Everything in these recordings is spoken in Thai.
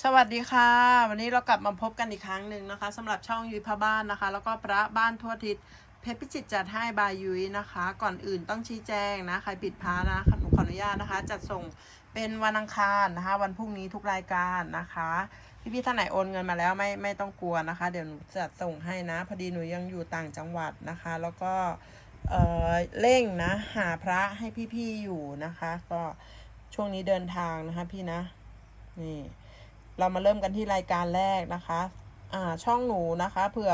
สวัสดีค่ะ วันนี้เรากลับมาพบกันอีกครั้งหนึ่งนะคะสำหรับช่องยุ้ยพระบ้านนะคะ แล้วก็พระบ้านทั่วทิศเพชรพิจิตจัดให้บายยุ้ยนะคะ ก่อนอื่นต้องชี้แจงนะใครปิดพระนะหนูขออนุญาตนะคะ จัดส่งเป็นวันอังคารนะคะ วันพรุ่งนี้ทุกรายการนะคะพี่ๆท่านไหนโอนเงินมาแล้วไม่ไม่ต้องกลัวนะคะ เดี๋ยวหนูจัดส่งให้นะ พอดีหนูยังอยู่ต่างจังหวัดนะคะ แล้วก็เออเร่งนะหาพระให้พี่ๆอยู่นะคะ ก็ช่วงนี้เดินทางนะคะพี่นะนี่ เรามาเริ่มกันที่รายการแรกนะคะอ่าช่องหนูนะคะเผื่อ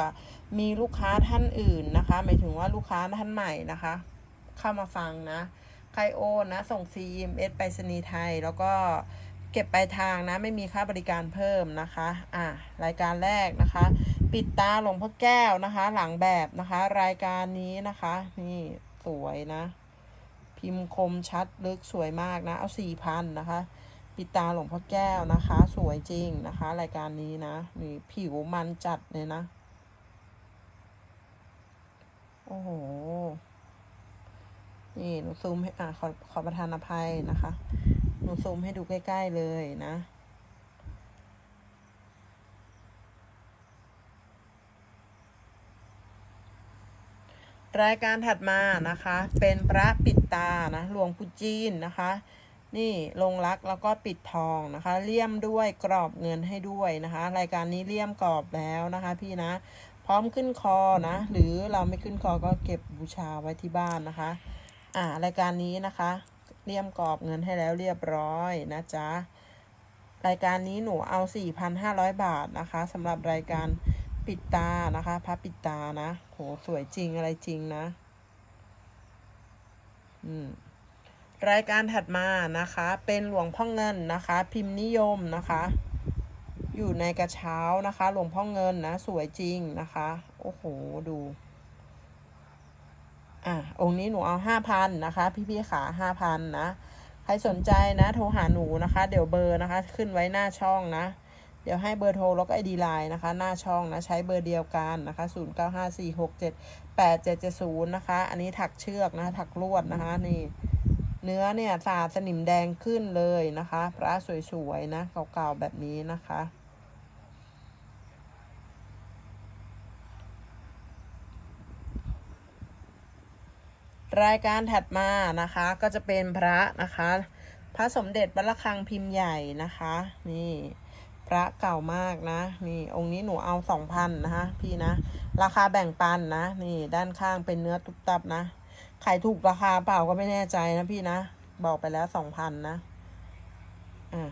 มีลูกค้าท่านอื่นนะคะหมายถึงว่าลูกค้าท่านใหม่นะคะ เข้ามาฟังนะใครโอนนะส่ง CMS ไปรษณีย์ไทย แล้วก็เก็บปลายทางนะไม่มีค่าบริการเพิ่มนะคะอ่ารายการแรกนะคะ ปิดตาหลวงพ่อแก้วนะคะ หลังแบบนะคะ รายการนี้นะคะ นี่สวยนะ พิมพ์คมชัดลึกสวยมากนะ เอาสี่พันนะคะ ปิดตาหลวงพ่อแก้วนะคะ สวยจริงนะคะ รายการนี้นะนี่ผิวมันจัดเลยนะ โอ้โห นี่หนูซูมให้อะขอขอประทานอภัยนะคะ หนูซูมให้ดูใกล้ ๆ เลยนะรายการถัดมานะคะ เป็นพระปิดตานะหลวงปู่จีนนะคะ นี่ลงรักแล้วก็ปิดทองนะคะเลี่ยมด้วยกรอบเงินให้ด้วยนะคะ รายการนี้เลี่ยมกรอบแล้วนะคะ พี่นะ พร้อมขึ้นคอนะ หรือเราไม่ขึ้นคอก็เก็บบูชาไว้ที่บ้านนะคะ อ่ารายการนี้นะคะ เลี่ยมกรอบเงินให้แล้วเรียบร้อยนะจ๊ะรายการนี้หนูเอา 4,500 บาทนะคะสำหรับรายการปิดตานะคะพระปิดตานะโหสวยจริงอะไรจริงนะ อืม รายการถัดมานะคะ เป็นหลวงพ่อเงินนะคะ พิมพ์นิยมนะคะ อยู่ในกระเช้านะคะ หลวงพ่อเงินนะ สวยจริงนะคะ โอ้โห ดู อะ องค์นี้หนูเอาห้าพันนะคะ พี่ๆขาห้าพันนะ ใครสนใจนะ โทรหาหนูนะคะ เดี๋ยวเบอร์นะคะ ขึ้นไว้หน้าช่องนะ เดี๋ยวให้เบอร์โทรแล้วก็ไอดีไลน์นะคะ หน้าช่องนะ ใช้เบอร์เดียวกันนะคะ0 9 5 4 6 7 8 7 7 0นะคะ อันนี้ถักเชือกนะ ถักลวดนะคะนี่ เนื้อเนี่ยสาดสนิมแดงขึ้นเลยนะคะ พระสวยๆนะเก่าๆแบบนี้นะคะ รายการถัดมานะคะก็จะเป็นพระนะคะ พระสมเด็จวัดระฆังพิมพ์ใหญ่นะคะ นี่พระเก่ามากนะนี่องค์นี้หนูเอาสองพันนะคะพี่นะ ราคาแบ่งปันนะ นี่ด้านข้างเป็นเนื้อตุบตับนะ ขายถูกราคาเปล่าก็ไม่แน่ใจนะพี่นะ บอกไปแล้วสองพันนะ อ่า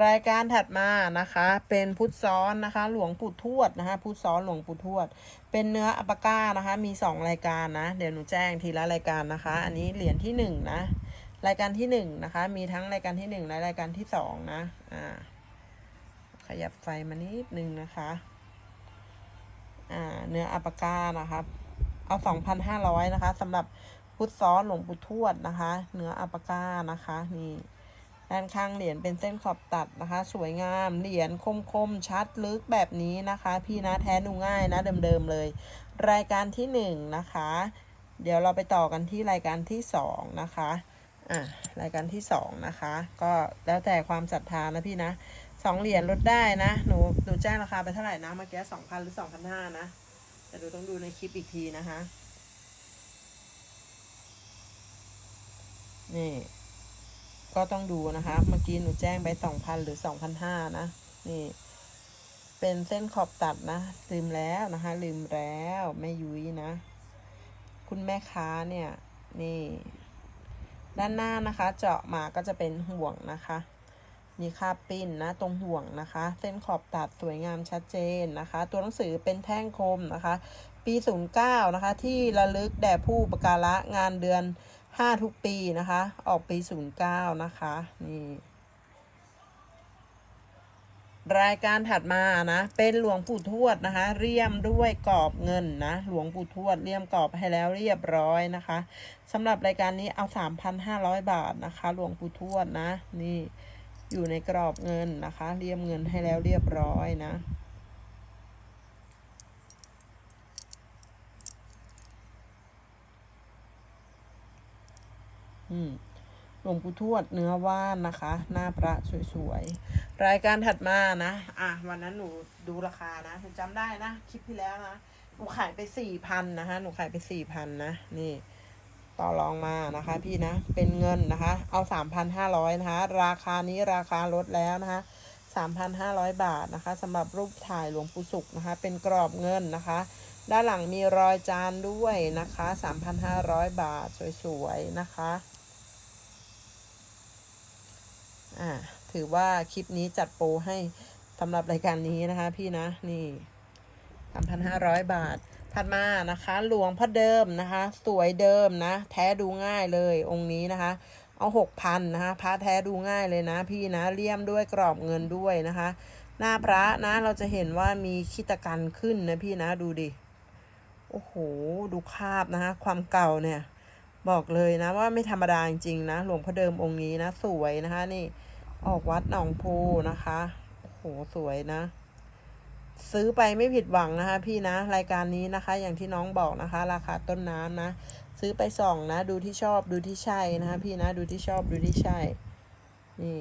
รายการถัดมานะคะ เป็นพุทธซ้อนนะคะ หลวงปู่ทวดนะคะพุทธซ้อนหลวงปู่ทวด เป็นเนื้ออัปปาก้านะคะ มีสองรายการนะ เดี๋ยวหนูแจ้งทีละรายการนะคะ อันนี้เหรียญที่หนึ่งนะรายการที่หนึ่งนะคะ มีทั้งรายการที่หนึ่งและรายการที่สองนะอ่าขยับไฟมานิดนึงนะคะอ่าเนื้ออัปปาก้านะคะเอาสองพันห้าร้อยนะคะสำหรับพุทธซ้อนหลวงปู่ทวดนะคะ เนื้ออัปปาก้านะคะนี่ ด้านข้างเหรียญเป็นเส้นขอบตัดนะคะ สวยงามเหรียญคมคมๆชัดลึกแบบนี้นะคะ พี่นะแท้ดูง่ายนะเดิมๆเลย รายการที่หนึ่งนะคะ เดี๋ยวเราไปต่อกันที่รายการที่สองนะคะอะรายการที่สองนะคะ ก็แล้วแต่ความศรัทธานะพี่นะสองเหรียญลดได้นะ หนูหนูแจ้งราคาไปเท่าไหร่นะเมื่อกี้สองพันหรือสองพันห้านะแต่ดูต้องดูในคลิปอีกทีนะคะ นี่ ก็ต้องดูนะคะเมื่อกี้หนูแจ้งไปสองพันหรือสองพันห้านะนี่เป็นเส้นขอบตัดนะ ลืมแล้วนะคะ ลืมแล้วแม่ยุ้ยนะ คุณแม่ค้าเนี่ย นี่ ด้านหน้านะคะ เจาะมาก็จะเป็นห่วงนะคะมีคาปิ้นนะ ตรงห่วงนะคะ เส้นขอบตัดสวยงามชัดเจนนะคะ ตัวหนังสือเป็นแท่งคมนะคะ ปี 09 นะคะ ที่ระลึกแด่ผู้ประการะงานเดือน 5ทุกปีนะคะ ออกปี09นย์เก้านะคะ นี่ รายการถัดมานะ เป็นหลวงปู่ทวดนะคะ เรียมด้วยกรอบเงินนะ หลวงปู่ทวดเรียมกรอบให้แล้วเรียบร้อยนะคะสำหรับรายการนี้เอา3,500บาทนะคะ หลวงปู่ทวดนะ นี่ อยู่ในกรอบเงินนะคะ เรียมเงินให้แล้วเรียบร้อยนะ อืมหลวงปู่ทวดเนื้อว่านนะคะ หน้าพระสวยๆ รายการถัดมานะ อะ วันนั้นหนูดูราคานะหนูจำได้นะ คลิปที่แล้วนะ หนูขายไปสี่พันนะคะ หนูขายไปสี่พันนะ นี่ต่อรองมานะคะพี่นะ เป็นเงินนะคะ เอาสามพันห้าร้อยนะคะ ราคานี้ราคาลดแล้วนะคะสามพันห้าร้อยบาทนะคะสำหรับรูปถ่ายหลวงปู่สุขนะคะ เป็นกรอบเงินนะคะ ด้านหลังมีรอยจานด้วยนะคะสามพันห้าร้อยบาทสวยๆนะคะ อ่าถือว่าคลิปนี้จัดโปรให้สำหรับรายการนี้นะคะ พี่นะนี่สามพันห้าร้อยบาทถัดมานะคะ หลวงพ่อเดิมนะคะ สวยเดิมนะ แท้ดูง่ายเลยองค์นี้นะคะ เอาหกพันนะคะพระแท้ดูง่ายเลยนะ พี่นะเลี่ยมด้วยกรอบเงินด้วยนะคะ หน้าพระนะเราจะเห็นว่ามีขีตกันขึ้นนะพี่นะดูดิ โอ้โห ดูคาบนะคะ ความเก่าเนี่ย บอกเลยนะว่าไม่ธรรมดาจริงๆนะ หลวงพ่อเดิมองค์นี้นะ สวยนะคะ นี่ออกวัดหนองพูนะคะโอ้โหสวยนะ ซื้อไปไม่ผิดหวังนะคะ พี่นะรายการนี้นะคะ อย่างที่น้องบอกนะคะ ราคาต้นน้ำนะ ซื้อไปส่องนะ ดูที่ชอบดูที่ใช่นะคะ พี่นะดูที่ชอบดูที่ใช่ นี่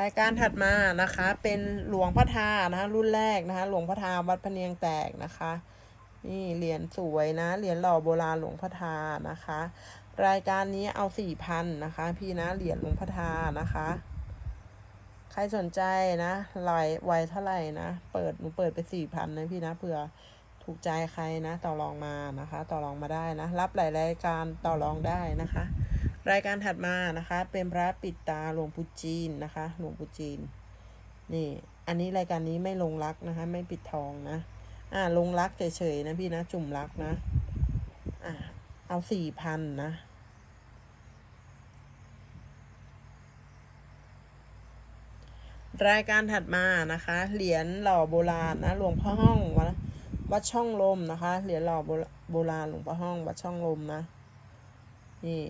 รายการถัดมานะคะ เป็นหลวงพ่อทานะคะรุ่นแรกนะคะ หลวงพ่อทาวัดพะเนียงแตกนะคะ นี่เหรียญสวยนะเหรียญหล่อโบราณหลวงพ่อทานะคะ รายการนี้เอาสี่พันนะคะ พี่นะเหรียญหลวงพ่อทานะคะ ใครสนใจนะลายไวเท่าไหร่นะเปิดหนูเปิดไปสี่พันนะพี่นะเผื่อถูกใจใครนะ ต่อรองมานะคะ ต่อรองมาได้นะ รับหลายรายการต่อรองได้นะคะ รายการถัดมานะคะ เป็นพระปิดตาหลวงปู่จีนนะคะหลวงปู่จีน นี่ อันนี้รายการนี้ไม่ลงรักนะคะ ไม่ปิดทองนะ อ่าลงรักเฉยๆนะพี่นะจุ่มรักนะอ่าเอาสี่พันนะรายการถัดมานะคะ เหรียญหล่อโบราณนะหลวงพ่อห้องวัดวัดช่องลมนะคะ เหรียญหล่อโบราโบราณหลวงพ่อห้องวัดช่องลมนะ นี่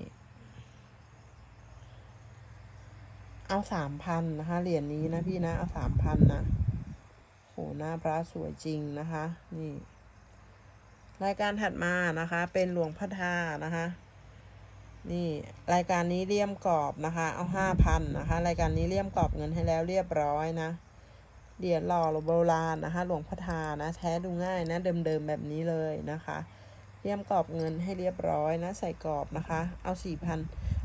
เอาสามพันนะคะ เหรียญนี้นะพี่นะ เอาสามพันนะโหหน้าพระสวยจริงนะคะ นี่ รายการถัดมานะคะ เป็นหลวงพ่อทานะคะ นี่รายการนี้เลี่ยมกรอบนะคะ เอาห้าพันนะคะ รายการนี้เลี่ยมกรอบเงินให้แล้วเรียบร้อยนะเหรียญหล่อโบราณนะคะ หลวงพ่อทานะ แท้ดูง่ายนะ เดิมๆแบบนี้เลยนะคะเลี่ยมกรอบเงินให้เรียบร้อยนะ ใส่กรอบนะคะ เอาสี่พัน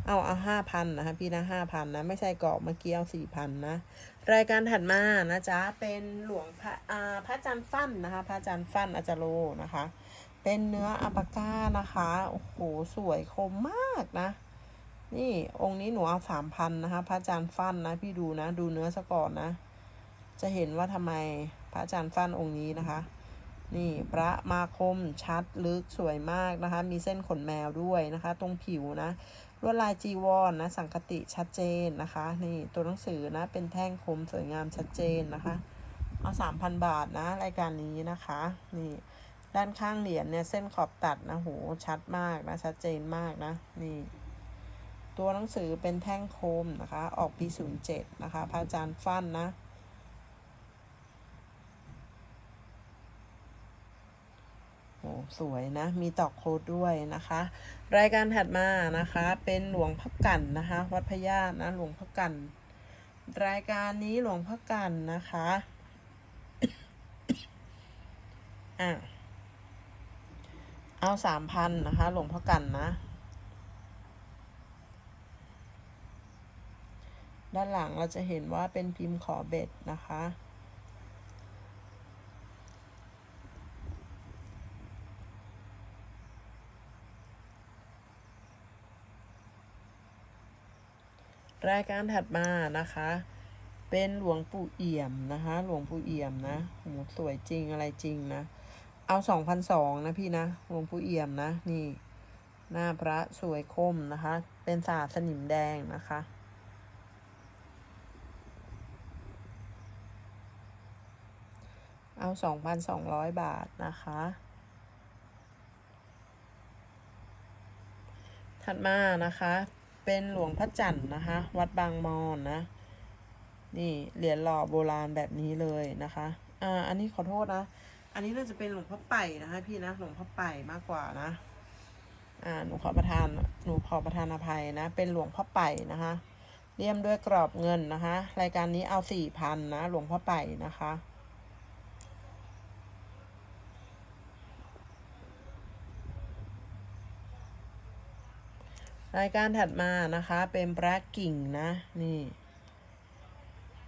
เอาเอาห้าพันนะคะพี่นะห้าพันนะ ไม่ใช่กรอบเมื่อกี้เอาสี่พันนะ รายการถัดมานะจ๊ะ เป็นหลวงพระอ่าพระจันทร์ฟั่นนะคะ พระจันทร์ฟั่นอาจารโลนะคะ เป็นเนื้ออัปปาก้านะคะ โอ้โห สวยคมมากนะ นี่องค์นี้หนูเอาสามพันนะคะ พระอาจารย์ฟั่นนะ พี่ดูนะ ดูเนื้อซะก่อนนะ จะเห็นว่าทำไมพระอาจารย์ฟั่นองค์นี้นะคะนี่พระมาคมชัดลึกสวยมากนะคะ มีเส้นขนแมวด้วยนะคะ ตรงผิวนะ ลวดลายจีวรนนะสังคติชัดเจนนะคะนี่ตัวหนังสือนะเป็นแท่งคมสวยงามชัดเจนนะคะเอาสามพันบาทนะรายการนี้นะคะนี่ด้านข้างเหรียญเนี่ยเส้นขอบตัดนะโหชัดมากนะชัดเจนมากนะนี่ตัวหนังสือเป็นแท่งโคมนะคะ ออกปีศูนย์เจ็ดนะคะพระอาจารย์ฟั่นนะ โอ้ สวยนะ มีตอกโคดด้วยนะคะ รายการถัดมานะคะ เป็นหลวงพ่อกันนะคะ วัดพญานะ หลวงพ่อกัน รายการนี้หลวงพ่อกันนะคะอะเอาสามพันนะคะ หลวงพ่อกันนะ ด้านหลังเราจะเห็นว่าเป็นพิมพ์ขอเบ็ดนะคะ รายการถัดมานะคะ เป็นหลวงปู่เอี่ยมนะคะ หลวงปู่เอี่ยมนะโหสวยจริงอะไรจริงนะ เอาสองพันสองนะพี่นะ หลวงปู่เอี่ยมนะ นี่ หน้าพระสวยคมนะคะ เป็นสาสนิมแดงนะคะเอาสองพันสองร้อยบาทนะคะ ถัดมานะคะ เป็นหลวงพ่อจันทร์นะคะ วัดบางมอนนะ นี่เหรียญหล่อโบราณแบบนี้เลยนะคะ อ่า อันนี้ขอโทษนะ อันนี้น่าจะเป็นหลวงพ่อไป่นะคะ พี่นะ หลวงพ่อไป่มากกว่านะ อ่า หนูขอประทาน หนูขอประทานอภัยนะ เป็นหลวงพ่อไป่นะคะ เลี่ยมด้วยกรอบเงินนะคะ รายการนี้เอาสี่พันนะ หลวงพ่อไป่นะคะ รายการถัดมานะคะเป็นพระกิ่งนะนี่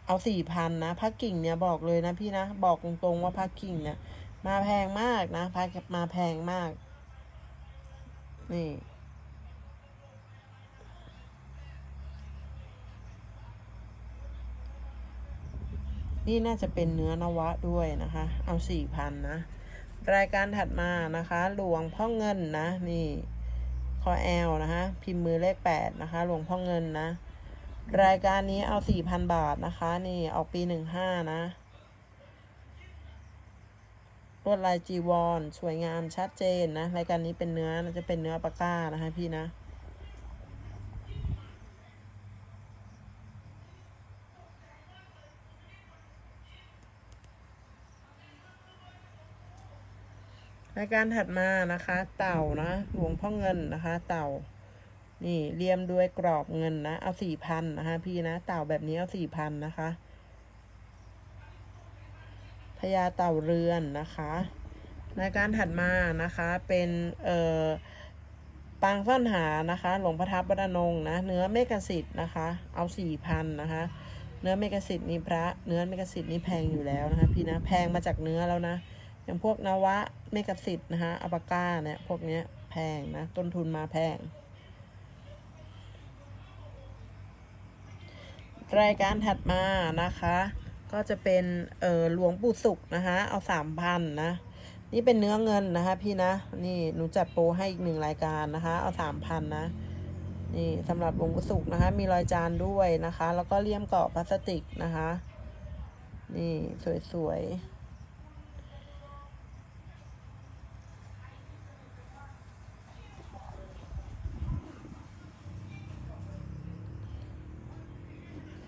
เอาสี่พันนะพระกิ่งเนี่ยบอกเลยนะพี่นะบอกตรงๆว่าพระกิ่งเนี่ยมาแพงมากนะพระมาแพงมาก นี่นี่น่าจะเป็นเนื้อนวะด้วยนะคะ เอาสี่พันนะ รายการถัดมานะคะ หลวงพ่อเงินนะ นี่ คอแอลนะคะ พิมพ์มือเลขแปดนะคะ หลวงพ่อเงินนะ รายการนี้เอาสี่พันบาทนะคะ นี่ออกปีหนึ่งห้านะลวดลายจีวร สวยงามชัดเจนนะ รายการนี้เป็นเนื้อจะเป็นเนื้อปากก้านะคะพี่นะ รายการถัดมานะคะ เต่านะหลวงพ่อเงินนะคะ เต่า นี่เลี่ยมด้วยกรอบเงินนะเอาสี่พันนะคะ พี่นะเต่าแบบนี้เอาสี่พันนะคะพญาเต่าเรือนนะคะรายการถัดมานะคะเป็นเอ่อปางซ่อนหานะคะ หลวงพระทับวัดนงนะเนื้อเมกสิทธิ์นะคะ เอาสี่พันนะคะ เนื้อเมกสิทธิ์นี่พระ เนื้อเมกสิทธิ์นี่แพงอยู่แล้วนะคะ พี่นะแพงมาจากเนื้อแล้วนะ อย่างพวกนวะเมกสิทธ์นะคะอัปาก้าเนี่ยพวกเนี้ยแพงนะ ต้นทุนมาแพง รายการถัดมานะคะ ก็จะเป็นเอ่อหลวงปู่สุขนะคะ เอาสามพันนะ นี่เป็นเนื้อเงินนะคะพี่นะ นี่หนูจัดโปรให้อีกหนึ่งรายการนะคะ เอาสามพันนะนี่สำหรับหลวงปู่สุขนะคะ มีรอยจานด้วยนะคะ แล้วก็เลี่ยมเกาะพลาสติกนะคะ นี่สวยๆ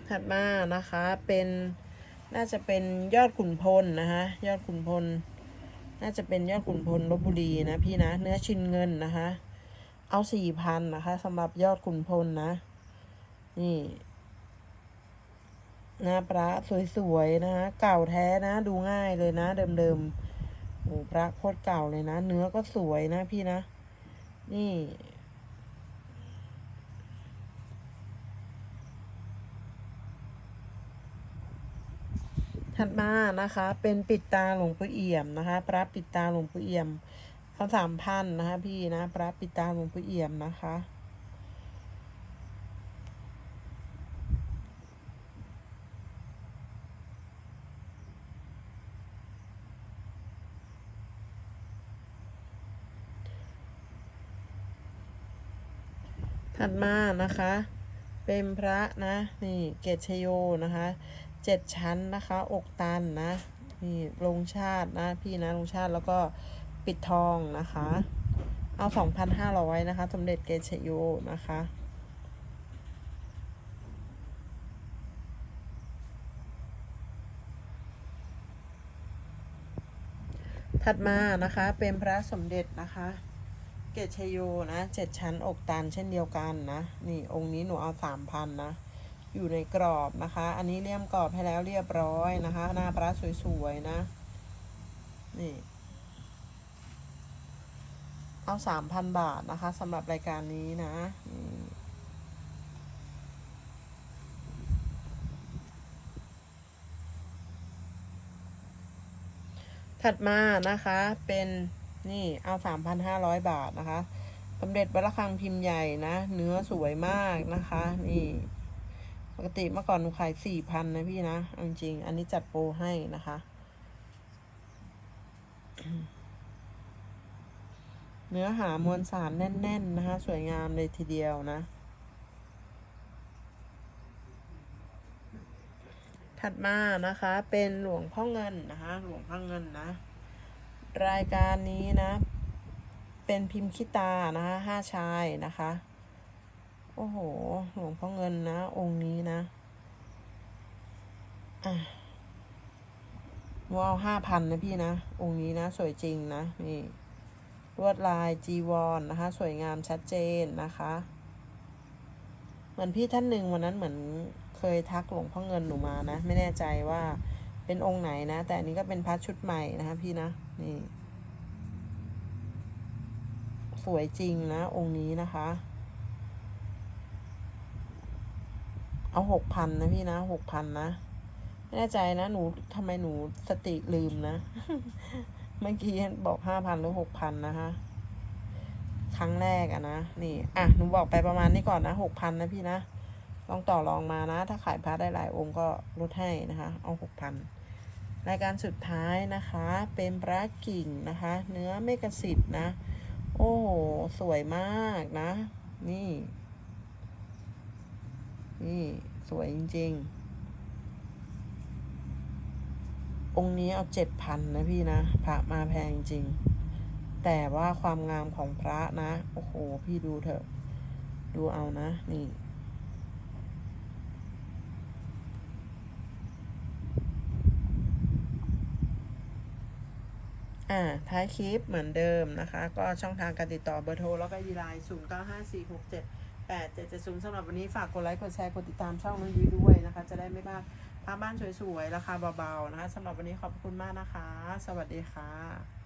ถัดมานะคะเป็นน่าจะเป็นยอดขุนพลนะคะยอดขุนพล น่าจะเป็นยอดขุนพลลบบุรีนะพี่นะ เนื้อชิ้นเงินนะคะ เอาสี่พันนะคะสำหรับยอดขุนพลนะ นี่นะพระสวยๆนะคะเก่าแท้นะดูง่ายเลยนะ เดิมๆโอ้พระโคตรเก่าเลยนะ เนื้อก็สวยนะพี่นะ นี่ ถัดมานะคะ เป็นปิดตาหลวงปู่เอี่ยมนะคะ พระปิดตาหลวงปู่เอี่ยมเอาสามพันนะคะพี่นะพระปิดตาหลวงปู่เอี่ยมนะคะถัดมานะคะ เป็นพระนะ นี่เกตชโยนะคะ เจ็ดชั้นนะคะ อกตันนะนี่ลงชาตินะพี่นะลงชาติแล้วก็ปิดทองนะคะ เอาสองพันห้าร้อยนะคะ สมเด็จเกตชโยนะคะถัดมานะคะเป็นพระสมเด็จนะคะ เกตชโยนะเจ็ดชั้นอกตันเช่นเดียวกันนะ นี่องค์นี้หนูเอาสามพันนะ อยู่ในกรอบนะคะ อันนี้เลี่ยมกรอบให้แล้วเรียบร้อยนะคะ หน้าพระสวยๆนะ นี่เอาสามพันบาทนะคะสำหรับรายการนี้นะถัดมานะคะเป็นนี่เอาสามพันห้าร้อยบาทนะคะสำเร็จวัดระฆังพิมพ์ใหญ่นะ เนื้อสวยมากนะคะ นี่ ปกติเมื่อก่อนหนูขายสี่พันนะพี่นะเอาจริง อันนี้จัดโปรให้นะคะเนื้อหามวลสารแน่น ๆ นะคะ สวยงามเลยทีเดียวนะ ถัดมานะคะ เป็นหลวงพ่อเงินนะคะ หลวงพ่อเงินนะ รายการนี้นะ เป็นพิมพ์คิตานะคะห้าชายนะคะ โอ้โห หลวงพ่อเงินนะ องค์นี้นะ อะว้าวห้าพันนะพี่นะ องค์นี้นะ สวยจริงนะ นี่ ลวดลายจีวรนนะคะ สวยงามชัดเจนนะคะ เหมือนพี่ท่านหนึ่งวันนั้นเหมือนเคยทักหลวงพ่อเงินหนูมานะ ไม่แน่ใจว่าเป็นองค์ไหนนะ แต่อันนี้ก็เป็นพระชุดใหม่นะคะพี่นะ นี่ สวยจริงนะ องค์นี้นะคะ เอาหกพันนะพี่นะหกพันนะ ไม่แน่ใจนะ หนูทำไมหนูสติลืมนะ เมื่อกี้บอกห้าพันหรือหกพันนะคะครั้งแรกอะนะ นี่ อะ หนูบอกไปประมาณนี้ก่อนนะหกพันนะพี่นะ ลองต่อรองมานะ ถ้าขายพระได้หลายองค์ก็ลดให้นะคะ เอาหกพันรายการสุดท้ายนะคะ เป็นพระกิ่งนะคะ เนื้อเมกะสิทธ์นะ โอ้โห สวยมากนะ นี่ นี่สวยจริง ๆ องค์นี้เอาเจ็ดพันนะพี่นะ พระมาแพงจริง แต่ว่าความงามของพระนะ โอ้โห พี่ดูเถอะ ดูเอานะ นี่อ่าท้ายคลิปเหมือนเดิมนะคะ ก็ช่องทางการติดต่อเบอร์โทร แล้วก็ยีไลน์0 9 5 4 6 7 8 7 7 0สำหรับวันนี้ฝากกดไลค์กดแชร์กดติดตามช่องน้องยุ้ยด้วยนะคะ จะได้ไม่พลาดพาบ้านสวยๆราคาเบาๆนะคะสำหรับวันนี้ขอบคุณมากนะคะ สวัสดีค่ะ